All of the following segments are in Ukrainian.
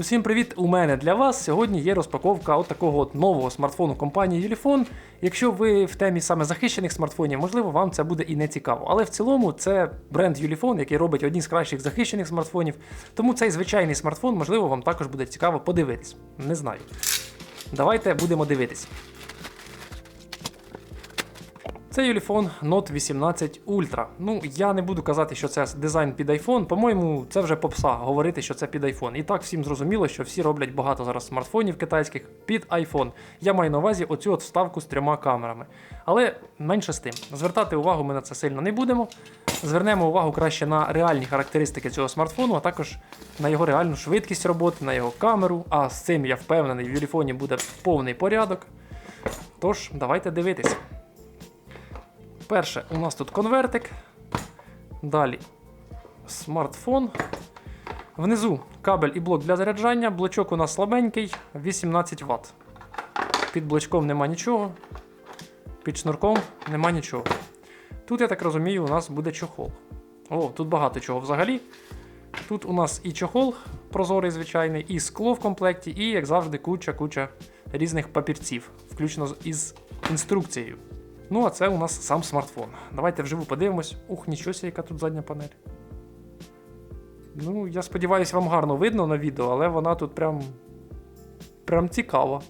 Усім привіт! У мене для вас сьогодні є розпаковка от такого от нового смартфону компанії Юліфон. Якщо ви в темі саме захищених смартфонів, можливо, вам це буде і не цікаво. Але в цілому це бренд Юліфон, який робить одні з кращих захищених смартфонів. Тому цей звичайний смартфон, можливо, вам також буде цікаво подивитись. Не знаю. Давайте будемо дивитись. Це Ulefone Note 18 Ultra. Ну, я не буду казати, що це дизайн під iPhone. По-моєму, це вже попса говорити, що це під iPhone. І так всім зрозуміло, що всі роблять багато зараз смартфонів китайських під iPhone. Я маю на увазі оцю от вставку з трьома камерами. Але менше з тим, звертати увагу ми на це сильно не будемо. Звернемо увагу краще на реальні характеристики цього смартфону, а також на його реальну швидкість роботи, на його камеру. А з цим я впевнений, в Ulefone буде повний порядок. Тож, давайте дивитись. Перше, у нас тут конвертик. Далі смартфон. Внизу кабель і блок для заряджання. Блочок у нас слабенький, 18 Вт. Під блочком нема нічого. Під шнурком нема нічого. Тут, я так розумію, у нас буде чохол. О, тут багато чого взагалі. Тут у нас і чохол прозорий, звичайний, і скло в комплекті, і, як завжди, куча-куча різних папірців, включно із інструкцією. Ну, а це у нас сам смартфон. Давайте вживу подивимось. Ух, нічого яка тут задня панель. Ну, я сподіваюся, вам гарно видно на відео, але вона тут прям. прям цікава.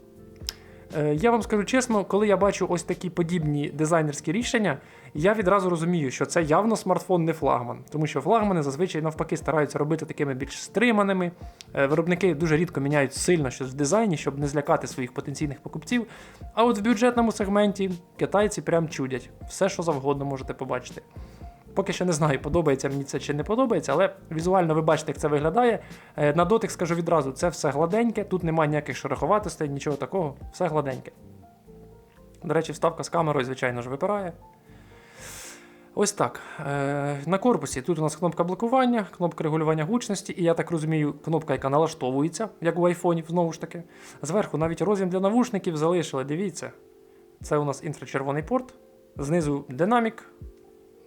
Е, я вам скажу чесно, коли я бачу ось такі подібні дизайнерські рішення, я відразу розумію, що це явно смартфон не флагман, тому що флагмани зазвичай навпаки стараються робити такими більш стриманими. Е, Виробники дуже рідко міняють сильно щось в дизайні, щоб не злякати своїх потенційних покупців. А от в бюджетному сегменті китайці прям чудять. Все, що завгодно можете побачити. Поки що не знаю, подобається мені це чи не подобається, але візуально ви бачите, як це виглядає. Е, На дотик скажу відразу, це все гладеньке, тут немає ніяких шероховатостей, нічого такого, все гладеньке. До речі, вставка з камерою, звичайно ж, випирає. Ось так. Е, на корпусі тут у нас кнопка блокування, кнопка регулювання гучності, і я так розумію, кнопка, яка налаштовується, як у айфонів, знову ж таки. Зверху навіть роз'єм для навушників залишили. Дивіться. Це у нас інфрачервоний порт. Знизу динамік.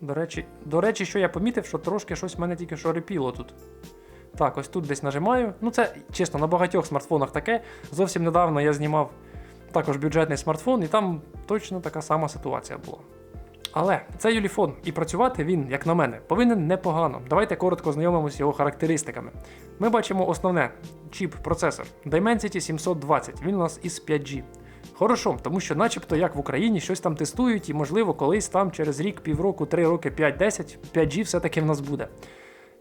До речі, до речі, що я помітив, що трошки щось в мене тільки що репіло тут. Так, ось тут десь нажимаю. Ну, це чесно, на багатьох смартфонах таке. Зовсім недавно я знімав також бюджетний смартфон, і там точно така сама ситуація була. Але це Юліфон, і працювати він, як на мене, повинен непогано. Давайте коротко знайомимося його характеристиками. Ми бачимо основне чіп процесор Dimensity 720, він у нас із 5G. Хорошо, тому що, начебто, як в Україні щось там тестують, і можливо, колись там через рік, півроку, 3 роки, 5-10, 5G все-таки в нас буде.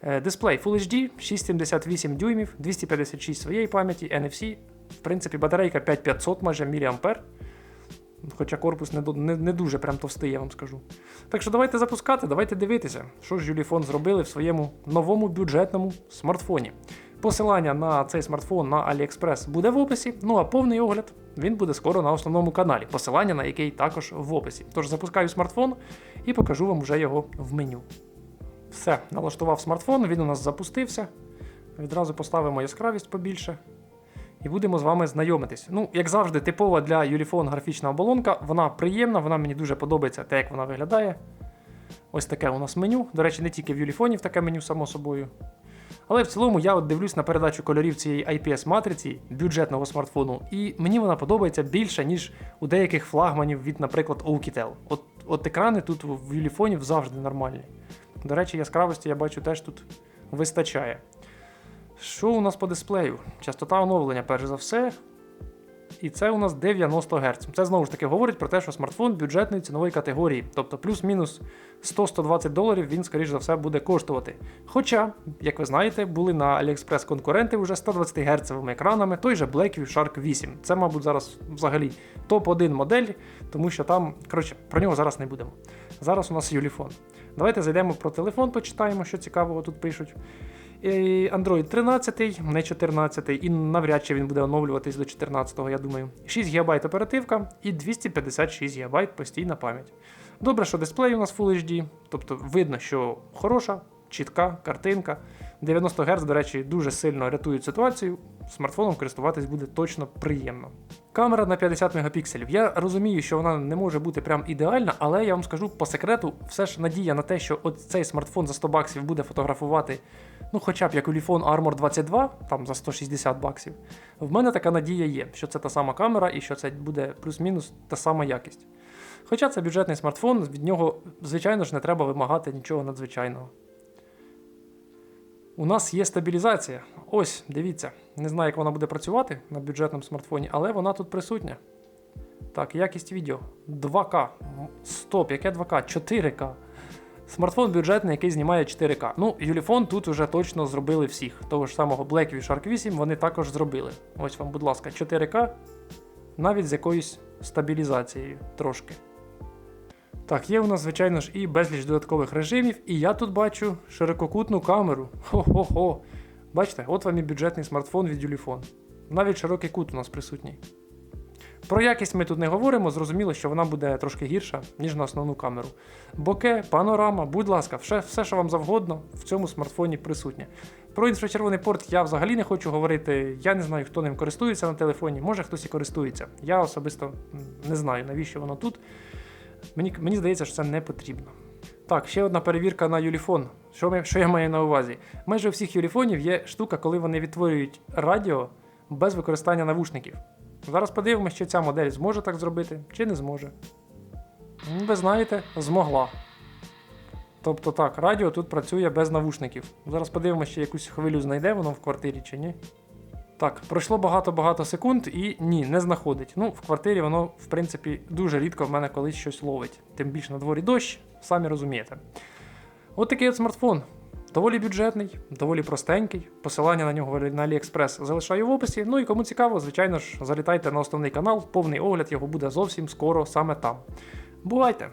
Е, Дисплей Full HD, 678 дюймів, 256 своєї пам'яті, NFC. В принципі, батарейка 5500 майже мА. Хоча корпус не, не, не дуже прям товстий, я вам скажу. Так що давайте запускати, давайте дивитися, що ж Юліфон зробили в своєму новому бюджетному смартфоні. Посилання на цей смартфон на AliExpress буде в описі, ну а повний огляд він буде скоро на основному каналі, посилання на який також в описі. Тож запускаю смартфон і покажу вам вже його в меню. Все, налаштував смартфон, він у нас запустився. Відразу поставимо яскравість побільше. І будемо з вами знайомитись. Ну, як завжди, типова для Ulefone графічна оболонка. Вона приємна, вона мені дуже подобається те, як вона виглядає. Ось таке у нас меню. До речі, не тільки в Ulefone таке меню, само собою. Але в цілому я от дивлюсь на передачу кольорів цієї IPS-матриці бюджетного смартфону, і мені вона подобається більше, ніж у деяких флагманів від, наприклад, Oukitel. От, от екрани тут в юліфонів завжди нормальні. До речі, яскравості я бачу теж тут вистачає. Що у нас по дисплею? Частота оновлення, перш за все. І це у нас 90 Гц. Це знову ж таки говорить про те, що смартфон бюджетної цінової категорії, тобто плюс-мінус 100-120 доларів він, скоріш за все, буде коштувати. Хоча, як ви знаєте, були на AliExpress конкуренти вже 120 Гц екранами, той же Blackview Shark 8. Це, мабуть, зараз взагалі топ-1 модель, тому що там, коротше, про нього зараз не будемо. Зараз у нас Юліфон. Давайте зайдемо про телефон, почитаємо, що цікавого тут пишуть. І Android 13, не 14, і навряд чи він буде оновлюватись до 14-го, я думаю. 6 ГБ оперативка і 256 ГБ постійна пам'ять. Добре, що дисплей у нас Full HD, тобто видно, що хороша, чітка картинка. 90 Гц, до речі, дуже сильно рятують ситуацію. Смартфоном користуватись буде точно приємно. Камера на 50 мегапікселів. Я розумію, що вона не може бути прям ідеальна, але я вам скажу по секрету, все ж надія на те, що от цей смартфон за 100 баксів буде фотографувати, ну хоча б як Ulefone Armor 22, там за 160 баксів. В мене така надія є, що це та сама камера і що це буде плюс-мінус та сама якість. Хоча це бюджетний смартфон, від нього, звичайно ж, не треба вимагати нічого надзвичайного. У нас є стабілізація. Ось, дивіться. Не знаю, як вона буде працювати на бюджетному смартфоні, але вона тут присутня. Так, якість відео 2К. Стоп, яке 2К? 4К. Смартфон бюджетний, який знімає 4К. Ну, Юліфон тут уже точно зробили всіх. Того ж самого Blackview Shark 8 вони також зробили. Ось вам, будь ласка, 4К, навіть з якоюсь стабілізацією трошки. Так, є у нас, звичайно ж, і безліч додаткових режимів, і я тут бачу ширококутну камеру. Хо-хо-хо. Бачите, от вам і бюджетний смартфон від Ulefone. Навіть широкий кут у нас присутній. Про якість ми тут не говоримо, зрозуміло, що вона буде трошки гірша, ніж на основну камеру. Боке, панорама, будь ласка, все, все, що вам завгодно, в цьому смартфоні присутнє. Про інфрачервоний порт я взагалі не хочу говорити. Я не знаю, хто ним користується на телефоні. Може хтось і користується. Я особисто не знаю, навіщо воно тут. Мені, мені здається, що це не потрібно. Так, ще одна перевірка на Юліфон. Що, що я маю на увазі? Майже у всіх юліфонів є штука, коли вони відтворюють радіо без використання навушників. Зараз подивимося, чи ця модель зможе так зробити, чи не зможе. Ви знаєте, змогла. Тобто так, радіо тут працює без навушників. Зараз подивимося, чи якусь хвилю знайде воно в квартирі чи ні. Так, пройшло багато-багато секунд і ні, не знаходить. Ну, в квартирі воно, в принципі, дуже рідко в мене колись щось ловить. Тим більше на дворі дощ, самі розумієте. От такий от смартфон. Доволі бюджетний, доволі простенький. Посилання на нього на AliExpress залишаю в описі. Ну і кому цікаво, звичайно ж, залітайте на основний канал, повний огляд його буде зовсім скоро саме там. Бувайте!